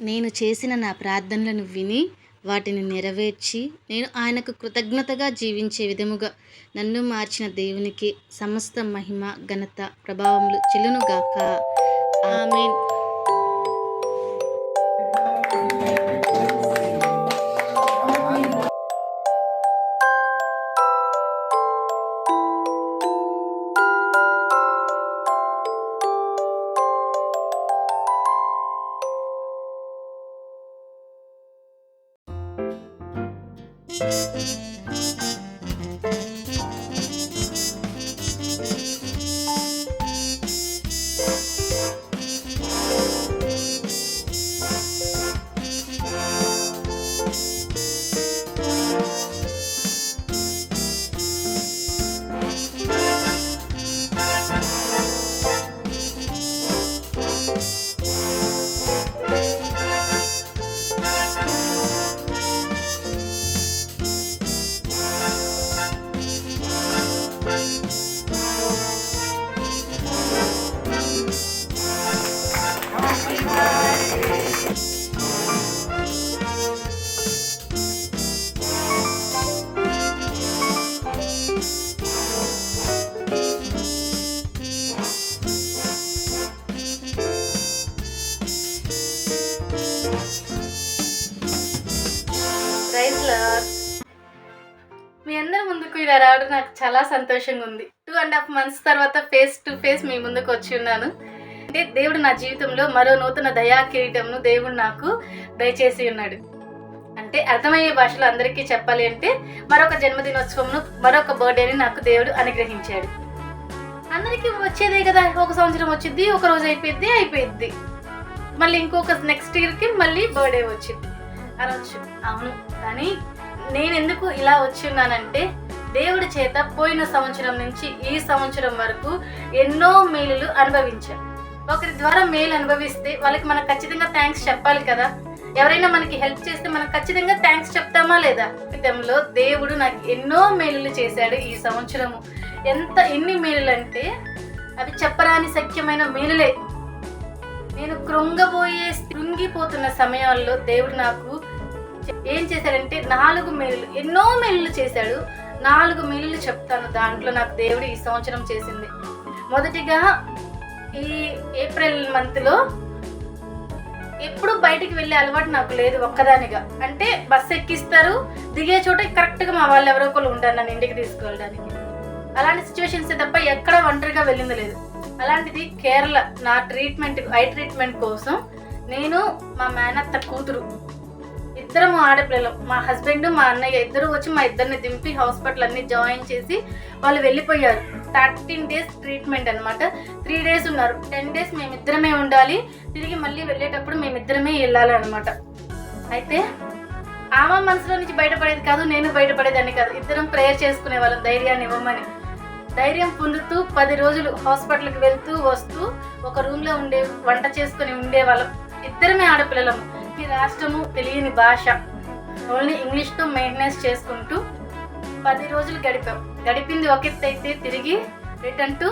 నేను చేసిన నా ప్రార్థనలను విని వాటిని నెరవేర్చి నేను ఆయనకు కృతజ్ఞతగా జీవించే విధముగా నన్ను మార్చిన దేవునికి సమస్త మహిమ ఘనత ప్రభావములు చెల్లునుగాక. ఆమెన్. రావడం నాకు చాలా సంతోషంగా ఉంది. టూ అండ్ హాఫ్ మంత్స్ తర్వాత ఫేస్ టు ఫేస్ మీ ముందుకు వచ్చి ఉన్నాను. అంటే దేవుడు నా జీవితంలో మరో నూతన దయా కిరీటంను దేవుడు నాకు దయచేసి ఉన్నాడు. అంటే అర్థమయ్యే భాషలో అందరికీ చెప్పాలి అంటే మరొక జన్మదినోత్సవంను మరొక బర్త్డేని నాకు దేవుడు అనుగ్రహించాడు. అందరికీ వచ్చేదే కదా ఒక సంవత్సరం వచ్చింది ఒక రోజు అయిపోయింది అయిపోయింది మళ్ళీ ఇంకొక నెక్స్ట్ ఇయర్కి మళ్ళీ బర్త్డే వచ్చింది. అనొచ్చు అవును కానీ నేను ఎందుకు ఇలా వచ్చి ఉన్నానంటే దేవుడి చేత పోయిన సంవత్సరం నుంచి ఈ సంవత్సరం వరకు ఎన్నో మేలులు అనుభవించాం. ఒకరి ద్వారా మేలు అనుభవిస్తే వాళ్ళకి మనం ఖచ్చితంగా థ్యాంక్స్ చెప్పాలి కదా. ఎవరైనా మనకి హెల్ప్ చేస్తే మనం ఖచ్చితంగా థ్యాంక్స్ చెప్తామా లేదా? జీవితంలో దేవుడు నాకు ఎన్నో మేలులు చేశాడు ఈ సంవత్సరము. ఎంత ఎన్ని మేలులు అంటే అవి చెప్పరాని సఖ్యమైన మేలులే. నేను కృంగబోయే కృంగిపోతున్న సమయాల్లో దేవుడు నాకు ఏం చేశాడంటే నాలుగు మేలులు ఎన్నో మేలులు చేశాడు. నాలుగు మిల్లులు చెప్తాను దాంట్లో నాకు దేవుడు ఈ సంవత్సరం చేసింది. మొదటిగా ఈ ఏప్రిల్ మంత్లో ఎప్పుడు బయటికి వెళ్ళే అలవాటు నాకు లేదు ఒక్కదానిగా. అంటే బస్సు ఎక్కిస్తారు దిగే చోట కరెక్ట్గా మా వాళ్ళు ఎవరో ఒకరు ఉంటారు నన్ను ఇంటికి తీసుకువెళ్ళడానికి అలాంటి సిచ్యువేషన్స్ తప్ప ఎక్కడ ఒంటరిగా వెళ్ళింది లేదు. అలాంటిది కేరళ నా ట్రీట్మెంట్ ఐ ట్రీట్మెంట్ కోసం నేను మా మేనత్త కూతురు ఇద్దరం ఆడపిల్లలు. మా హస్బెండ్ మా అన్నయ్య ఇద్దరు వచ్చి మా ఇద్దరిని దింపి హాస్పిటల్ అన్ని జాయిన్ చేసి వాళ్ళు వెళ్ళిపోయారు. థర్టీన్ డేస్ ట్రీట్మెంట్ అనమాట త్రీ డేస్ ఉన్నారు. టెన్ డేస్ మేమిద్దరమే ఉండాలి. తిరిగి మళ్ళీ వెళ్ళేటప్పుడు మేమిద్దరమే వెళ్ళాలి అనమాట అయితే ఆమె మనసులో నుంచి బయటపడేది కాదు నేను బయటపడేదాన్ని కాదు. ఇద్దరం ప్రేయర్ చేసుకునే వాళ్ళం ధైర్యాన్ని ఇవ్వమని. ధైర్యం పొందుతూ పది రోజులు హాస్పిటల్కి వెళ్తూ వస్తూ ఒక రూమ్లో ఉండే వంట చేసుకుని ఉండేవాళ్ళం ఇద్దరమే ఆడపిల్లలము. ఈ రాష్ట్రము తెలియని భాష. ఓన్లీ ఇంగ్లీష్తో మెయింటెనెన్స్ చేసుకుంటూ పది రోజులు గడిపాం. గడిపింది ఒక అయితే తిరిగి రిటర్న్ టు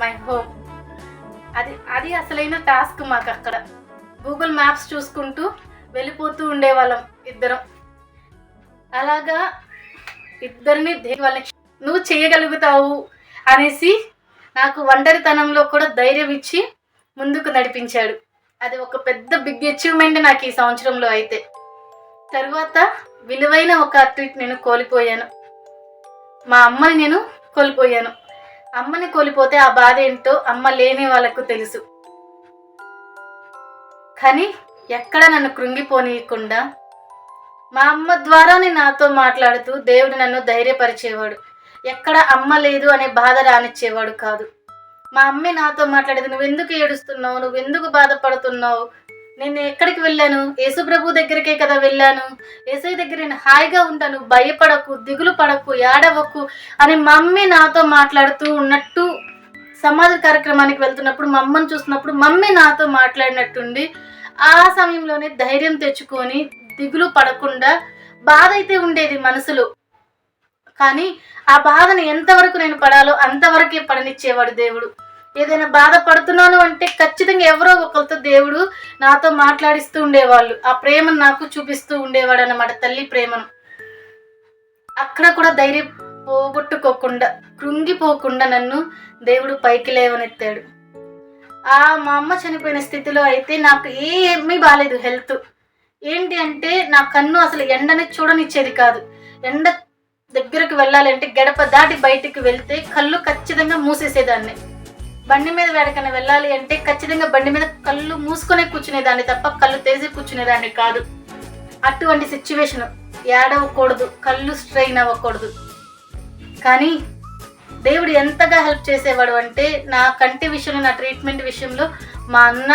మై హోమ్. అది అది అసలైన టాస్క్ మాకు అక్కడ. గూగుల్ మ్యాప్స్ చూసుకుంటూ వెళ్ళిపోతూ ఉండేవాళ్ళం ఇద్దరం. అలాగా ఇద్దరిని వాళ్ళని నువ్వు చేయగలుగుతావు అనేసి నాకు ఒంటరితనంలో కూడా ధైర్యం ఇచ్చి ముందుకు నడిపించాడు. అది ఒక పెద్ద బిగ్ అచీవ్మెంట్ నాకు ఈ సంవత్సరంలో అయితే. తర్వాత విలువైన ఒక అథ్లీట్ నేను కోల్పోయాను. మా అమ్మని నేను కోల్పోయాను. అమ్మని కోల్పోతే ఆ బాధ ఏంటో అమ్మ లేని వాళ్ళకు తెలుసు. కానీ ఎక్కడ నన్ను కృంగిపోనీయకుండా మా అమ్మ ద్వారానే నాతో మాట్లాడుతూ దేవుడు నన్ను ధైర్యపరిచేవాడు. ఎక్కడ అమ్మ లేదు అనే బాధ రానిచ్చేవాడు కాదు. మా అమ్మే నాతో మాట్లాడేది నువ్వు ఎందుకు ఏడుస్తున్నావు? నువ్వు ఎందుకు బాధపడుతున్నావు? నేను ఎక్కడికి వెళ్ళాను? యేసుప్రభు దగ్గరికే కదా వెళ్ళాను? యేసయ్య దగ్గర నేను హాయిగా ఉంటాను. భయపడకు దిగులు పడకు ఏడవకు అని మా నాతో మాట్లాడుతూ ఉన్నట్టు సమాధి కార్యక్రమానికి వెళ్తున్నప్పుడు మా అమ్మని చూసినప్పుడు మమ్మీ నాతో మాట్లాడినట్టుండి ఆ సమయంలోనే ధైర్యం తెచ్చుకొని దిగులు పడకుండా బాధ అయితే ఉండేది మనసులో. కానీ ఆ బాధను ఎంతవరకు నేను పడాలో అంతవరకే పడనిచ్చేవాడు దేవుడు. ఏదైనా బాధపడుతున్నాను అంటే ఖచ్చితంగా ఎవరో ఒకరితో దేవుడు నాతో మాట్లాడిస్తూ ఉండేవాళ్ళు. ఆ ప్రేమను నాకు చూపిస్తూ ఉండేవాడు అన్నమాట తల్లి ప్రేమను. అక్కడ కూడా ధైర్యం పోగొట్టుకోకుండా కృంగిపోకుండా నన్ను దేవుడు పైకి లేవనెత్తాడు. ఆ మా అమ్మ చనిపోయిన స్థితిలో అయితే నాకు ఏమీ బాగాలేదు హెల్త్. ఏంటి అంటే నా కన్ను అసలు ఎండని చూడనిచ్చేది కాదు. ఎండ దగ్గరకు వెళ్ళాలంటే గడప దాటి బయటికి వెళ్తే కళ్ళు ఖచ్చితంగా మూసేసేదాన్ని. బండి మీద వేడకన్నా వెళ్ళాలి అంటే ఖచ్చితంగా బండి మీద కళ్ళు మూసుకొనే కూర్చునేదాన్ని తప్ప కళ్ళు తెరిచి కూర్చునేదాన్ని కాదు. అటువంటి సిచ్యువేషన్ ఏడవకూడదు కళ్ళు స్ట్రెయిన్ అవ్వకూడదు. కానీ దేవుడు ఎంతగా హెల్ప్ చేసేవాడు అంటే నా కంటి విషయంలో నా ట్రీట్మెంట్ విషయంలో మా అన్న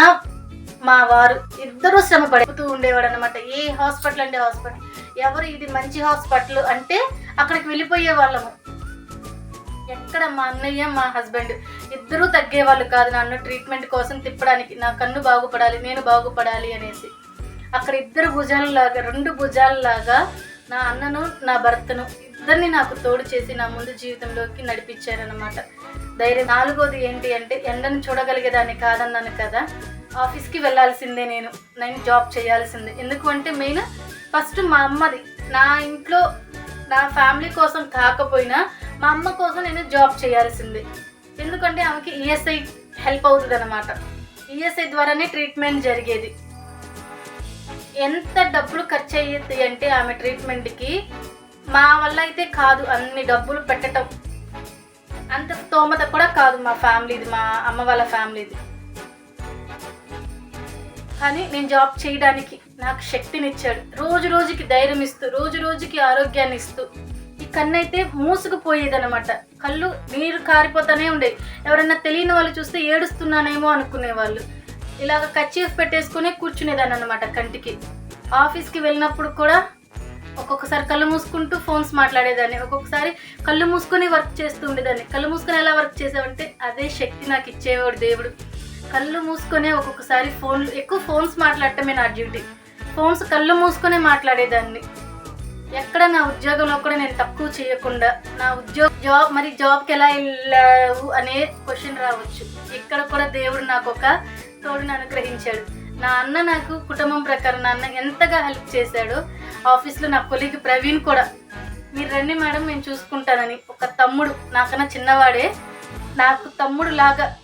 మా వారు ఇద్దరూ శ్రమ పడుతూ ఉండేవాడు అనమాట ఏ హాస్పిటల్ అంటే హాస్పిటల్. ఎవరు ఇది మంచి హాస్పిటల్ అంటే అక్కడికి వెళ్ళిపోయే వాళ్ళము. ఎక్కడ మా అన్నయ్య మా హస్బెండ్ ఇద్దరూ తగ్గేవాళ్ళు కాదు నన్ను. ట్రీట్మెంట్ కోసం తిప్పడానికి నా కన్ను బాగుపడాలి నేను బాగుపడాలి అనేసి. అక్కడ ఇద్దరు భుజాలలాగా రెండు భుజాలలాగా నా అన్నను నా భర్తను ఇద్దరిని నాకు తోడు చేసి నా ముందు జీవితంలోకి నడిపించారనమాట ధైర్యం. నాలుగోది ఏంటి అంటే ఎండను చూడగలిగేదాన్ని కాదన్నాను కదా. ఆఫీస్కి వెళ్ళాల్సిందే నేను. నేను జాబ్ చేయాల్సిందే. ఎందుకంటే మెయిన్ ఫస్ట్ మా అమ్మది. నా ఇంట్లో నా ఫ్యామిలీ కోసం కాకపోయినా మా అమ్మ కోసం నేను జాబ్ చేయాల్సిందే. ఎందుకంటే ఆమెకి ఈఎస్ఐ హెల్ప్ అవుతుంది అనమాట ఈఎస్ఐ ద్వారానే ట్రీట్మెంట్ జరిగేది. ఎంత డబ్బులు ఖర్చు అయ్యేది అంటే ఆమె ట్రీట్మెంట్కి మా వల్ల అయితే కాదు. అన్ని డబ్బులు పెట్టడం అంత స్తోమత కూడా కాదు మా ఫ్యామిలీది మా అమ్మ వాళ్ళ ఫ్యామిలీది. కానీ నేను జాబ్ చేయడానికి నాకు శక్తినిచ్చాడు. రోజు రోజుకి ధైర్యం ఇస్తూ రోజు రోజుకి ఆరోగ్యాన్ని ఇస్తూ. ఈ కన్ను అయితే మూసుకుపోయేదన్నమాట. కళ్ళు నీరు కారిపోతానే ఉండేది ఎవరైనా తెలియని వాళ్ళు చూస్తే ఏడుస్తున్నానేమో అనుకునేవాళ్ళు. ఇలాగ కచ్చీఫ్ పెట్టేసుకునే కూర్చునేదాన్ని అనమాట కంటికి. ఆఫీస్కి వెళ్ళినప్పుడు కూడా ఒక్కొక్కసారి కళ్ళు మూసుకుంటూ ఫోన్స్ మాట్లాడేదాన్ని. ఒక్కొక్కసారి కళ్ళు మూసుకొని వర్క్ చేస్తూ ఉండేదాన్ని. కళ్ళు మూసుకొని ఎలా వర్క్ చేసావంటే అదే శక్తి నాకు ఇచ్చేవాడు దేవుడు. కళ్ళు మూసుకొనే ఒక్కొక్కసారి ఫోన్ ఎక్కువ ఫోన్స్ మాట్లాడటమే నా డ్యూటీ. ఫోన్స్ కళ్ళు మూసుకొనే మాట్లాడేదాన్ని. ఎక్కడ నా ఉద్యోగంలో కూడా నేను తక్కువ చేయకుండా నా ఉద్యోగ జాబ్ మరి జాబ్కి ఎలా వెళ్ళావు అనే క్వశ్చన్ రావచ్చు. ఇక్కడ కూడా దేవుడు నాకు ఒక తోడుని అనుగ్రహించాడు. నా అన్న నాకు కుటుంబం ప్రకారం నా అన్న ఎంతగా హెల్ప్ చేశాడో ఆఫీస్లో నా కొలీగ్ ప్రవీణ్ కూడా. మీరు రండి మేడం నేను చూసుకుంటానని. ఒక తమ్ముడు నాకన్నా చిన్నవాడే. నాకు తమ్ముడు లాగా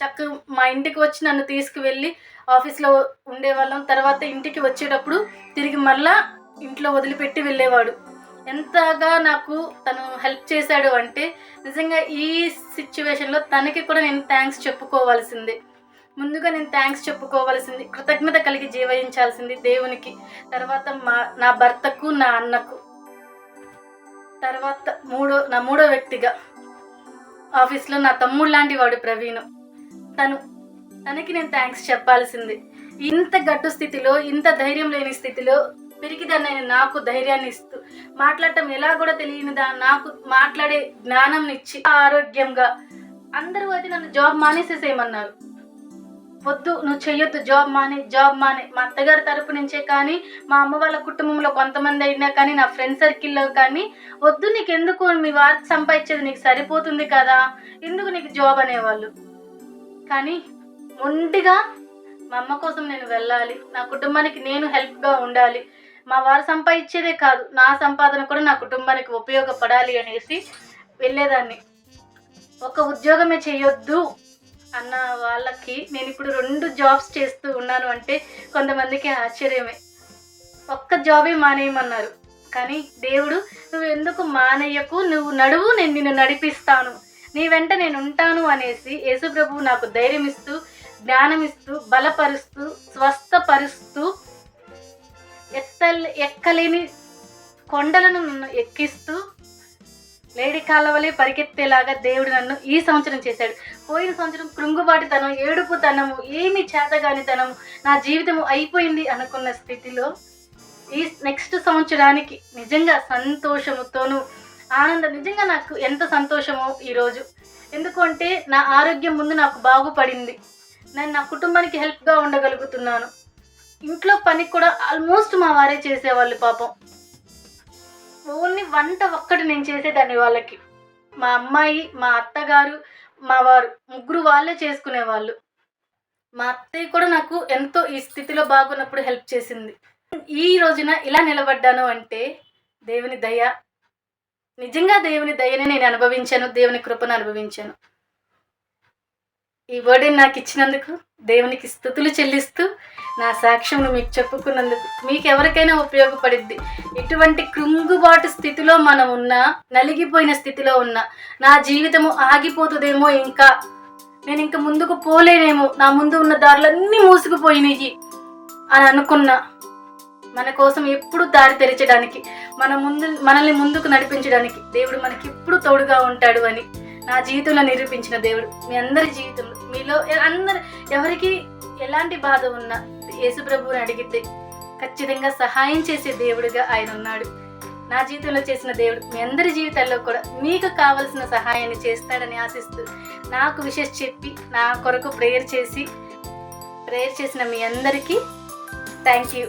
చక్కగా మా ఇంటికి వచ్చి నన్ను తీసుకువెళ్ళి ఆఫీస్లో ఉండేవాళ్ళం. తర్వాత ఇంటికి వచ్చేటప్పుడు తిరిగి మళ్ళా ఇంట్లో వదిలిపెట్టి వెళ్ళేవాడు. ఎంతగా నాకు తను హెల్ప్ చేశాడు అంటే నిజంగా ఈ సిచ్యువేషన్లో తనకి కూడా నేను థ్యాంక్స్ చెప్పుకోవాల్సిందే. ముందుగా నేను థ్యాంక్స్ చెప్పుకోవాల్సింది కృతజ్ఞత కలిగి జీవించాల్సింది దేవునికి తర్వాత మా నా భర్తకు నా అన్నకు. తర్వాత మూడో నా మూడో వ్యక్తిగా ఆఫీస్లో నా తమ్ముడు లాంటి వాడు ప్రవీణ్. తను. తనకి నేను థ్యాంక్స్ చెప్పాల్సింది. ఇంత గట్టు స్థితిలో ఇంత ధైర్యం లేని స్థితిలో పిరికిదన్నైన నాకు ధైర్యాన్ని ఇస్తూ మాట్లాడటం ఎలా కూడా తెలియని దా నాకు మాట్లాడే జ్ఞానం ఇచ్చి ఆరోగ్యంగా అందరూ అయితే నన్ను జాబ్ మానేసేసేయమన్నారు. వద్దు నువ్వు చెయ్యొద్దు జాబ్ మానే జాబ్ మానే. మా అత్తగారి తరపు నుంచే కానీ మా అమ్మ వాళ్ళ కుటుంబంలో కొంతమంది అయినా కానీ నా ఫ్రెండ్ సర్కిల్లో కానీ వద్దు నీకెందుకు మీ వార్త సంపాదించేది నీకు సరిపోతుంది కదా? ఎందుకు నీకు జాబ్ అనేవాళ్ళు? కానీ ఒంటిగా మా అమ్మ కోసం నేను వెళ్ళాలి. నా కుటుంబానికి నేను హెల్ప్గా ఉండాలి. మా వారు సంపాదించేదే కాదు నా సంపాదన కూడా నా కుటుంబానికి ఉపయోగపడాలి అనేసి వెళ్ళేదాన్ని. ఒక ఉద్యోగమే చేయొద్దు అన్న వాళ్ళకి నేను ఇప్పుడు రెండు జాబ్స్ చేస్తూ ఉన్నాను అంటే కొంతమందికి ఆశ్చర్యమే. ఒక్క జాబే మానేయమన్నారు. కానీ దేవుడు నువ్వు ఎందుకు మానేయకు? నువ్వు నడువు నేను నిన్ను నడిపిస్తాను. నీ వెంట నేను ఉంటాను అనేసి యేసుప్రభు నాకు ధైర్యం ఇస్తూ జ్ఞానం ఇస్తూ బలపరుస్తూ స్వస్థపరుస్తూ ఎత్తల్ ఎక్కలేని కొండలను నన్ను ఎక్కిస్తూ లేడి కాలవలే పరిగెత్తేలాగా దేవుడు నన్ను ఈ సంవత్సరం చేశాడు. పోయిన సంవత్సరం కృంగుబాటుతనం ఏడుపుతనము ఏమి చేతగానితనము నా జీవితము అయిపోయింది అనుకున్న స్థితిలో ఈ నెక్స్ట్ సంవత్సరానికి నిజంగా సంతోషముతోనూ ఆనందం నిజంగా నాకు ఎంత సంతోషమో ఈరోజు. ఎందుకంటే నా ఆరోగ్యం ముందు నాకు బాగుపడింది. నేను నా కుటుంబానికి హెల్ప్గా ఉండగలుగుతున్నాను. ఇంట్లో పని కూడా ఆల్మోస్ట్ మా వారే చేసేవాళ్ళు పాపం. ఓన్లీ వంట ఒక్కటి నేను చేసేదాన్ని వాళ్ళకి. మా అమ్మాయి మా అత్తగారు మా వారు ముగ్గురు వాళ్ళే చేసుకునేవాళ్ళు. మా అత్తయ్య కూడా నాకు ఎంతో ఈ స్థితిలో బాగున్నప్పుడు హెల్ప్ చేసింది. ఈ రోజున ఇలా నిలబడ్డాను అంటే దేవుని దయ నిజంగా దేవుని దయని నేను అనుభవించాను దేవుని కృపను అనుభవించాను. ఈ వర్డ్ని నాకు ఇచ్చినందుకు దేవునికి స్థుతులు చెల్లిస్తూ నా సాక్ష్యం మీకు చెప్పుకున్నందుకు మీకు ఎవరికైనా ఉపయోగపడిద్ది. ఇటువంటి కృంగుబాటు స్థితిలో మనం ఉన్నా నలిగిపోయిన స్థితిలో ఉన్నా నా జీవితము ఆగిపోతుందేమో ఇంకా. నేను ఇంకా ముందుకు పోలేనేమో నా ముందు ఉన్న దారులన్నీ మూసుకుపోయినాయి అని అనుకున్నా. మన కోసం ఎప్పుడు దారి తెరచడానికి మన ముందు మనల్ని ముందుకు నడిపించడానికి దేవుడు మనకి ఎప్పుడు తోడుగా ఉంటాడు అని నా జీవితంలో నిరూపించిన దేవుడు. మీ అందరి జీవితంలో మీలో అందరు ఎవరికి ఎలాంటి బాధ ఉన్నా యేసుప్రభువుని అడిగితే ఖచ్చితంగా సహాయం చేసే దేవుడుగా ఆయన ఉన్నాడు. నా జీవితంలో చేసిన దేవుడు మీ అందరి జీవితాల్లో కూడా మీకు కావలసిన సహాయాన్ని చేస్తాడని ఆశిస్తూ నాకు విషెస్ చెప్పి నా కొరకు ప్రేయర్ చేసి ప్రేయర్ చేసిన మీ అందరికీ థ్యాంక్ యూ.